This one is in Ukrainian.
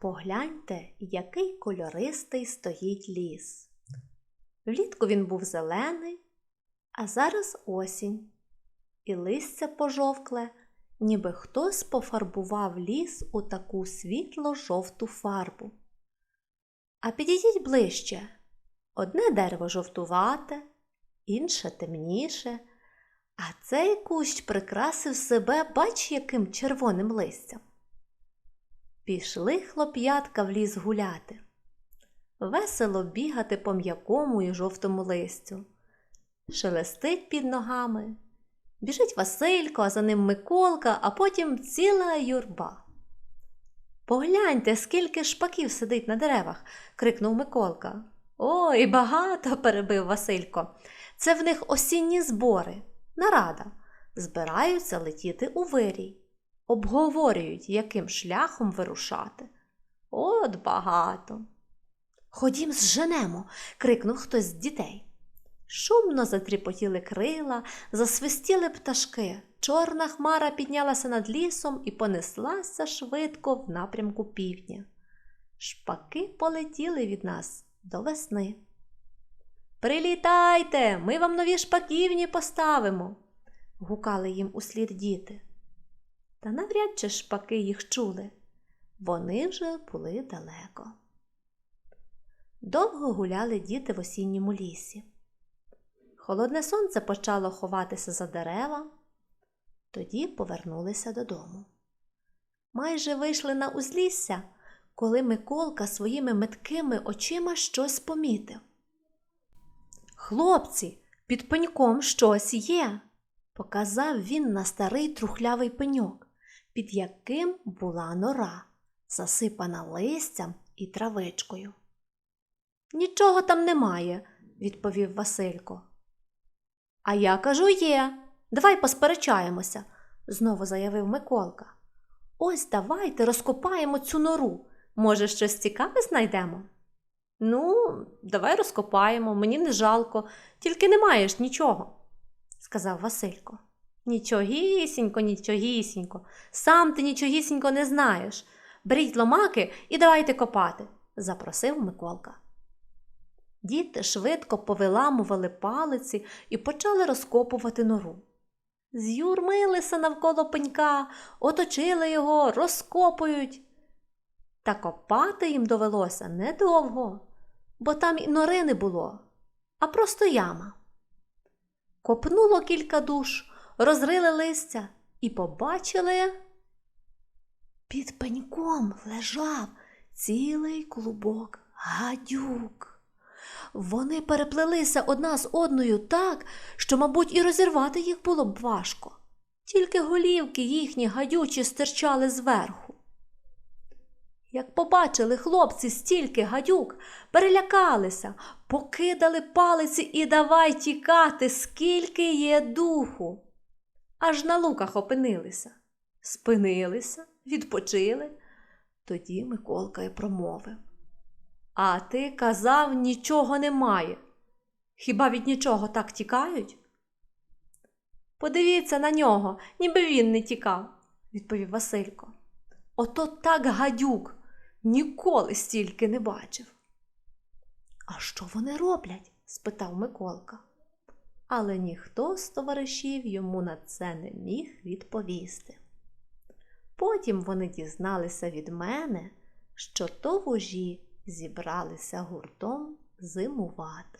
Погляньте, який кольористий стоїть ліс. Влітку він був зелений, а зараз осінь, і листя пожовкле, ніби хтось пофарбував ліс у таку світло-жовту фарбу. А підійдіть ближче. Одне дерево жовтувате, інше темніше, а цей кущ прикрасив себе, бач, яким червоним листям. Пішли хлоп'ятка в ліс гуляти. Весело бігати по м'якому і жовтому листю. Шелестить під ногами. Біжить Василько, а за ним Миколка, а потім ціла юрба. Погляньте, скільки шпаків сидить на деревах, крикнув Миколка. Ой, багато, перебив Василько. Це в них осінні збори, нарада. Збираються летіти у вирій. Обговорюють, яким шляхом вирушати. От багато. Ходім зженемо, крикнув хтось з дітей. Шумно затріпотіли крила, засвистіли пташки. Чорна хмара піднялася над лісом і понеслася швидко в напрямку півдня. Шпаки полетіли від нас до весни. Прилітайте, ми вам нові шпаківні поставимо, гукали їм услід діти. Та навряд чи шпаки їх чули. Вони вже були далеко. Довго гуляли діти в осінньому лісі. Холодне сонце почало ховатися за дерева, тоді повернулися додому. Майже вийшли на узлісся, коли Миколка своїми меткими очима щось помітив. Хлопці, під пеньком щось є, показав він на старий трухлявий пеньок, під яким була нора, засипана листям і травичкою. Нічого там немає, відповів Василько. А я кажу є. Давай посперечаємося, знову заявив Миколка. Ось давайте розкопаємо цю нору. Може, щось цікаве знайдемо? Ну, давай розкопаємо, мені не жалко, тільки не маєш нічого, сказав Василько. Нічогісінько, нічогісінько, сам ти нічогісінько не знаєш. Беріть ломаки і давайте копати, запросив Миколка. Діти швидко повиламували палиці і почали розкопувати нору. З'юрмилися навколо пенька, оточили його, розкопують. Та копати їм довелося недовго, бо там і нори не було, а просто яма. Копнуло кілька душ, розрили листя і побачили. Під пеньком лежав цілий клубок гадюк. Вони переплелися одна з одною так, що, мабуть, і розірвати їх було б важко. Тільки голівки їхні гадючі стирчали зверху. Як побачили хлопці стільки гадюк, перелякалися, покидали палиці і давай тікати, скільки є духу. Аж на луках опинилися, спинилися, відпочили. Тоді Миколка й промовив. А ти казав, нічого немає. Хіба від нічого так тікають? Подивіться на нього, ніби він не тікав, відповів Василько. Ото так гадюк ніколи стільки не бачив. А що вони роблять? спитав Миколка. Але ніхто з товаришів йому на це не міг відповісти. Потім вони дізналися від мене, що то вожі зібралися гуртом зимувати.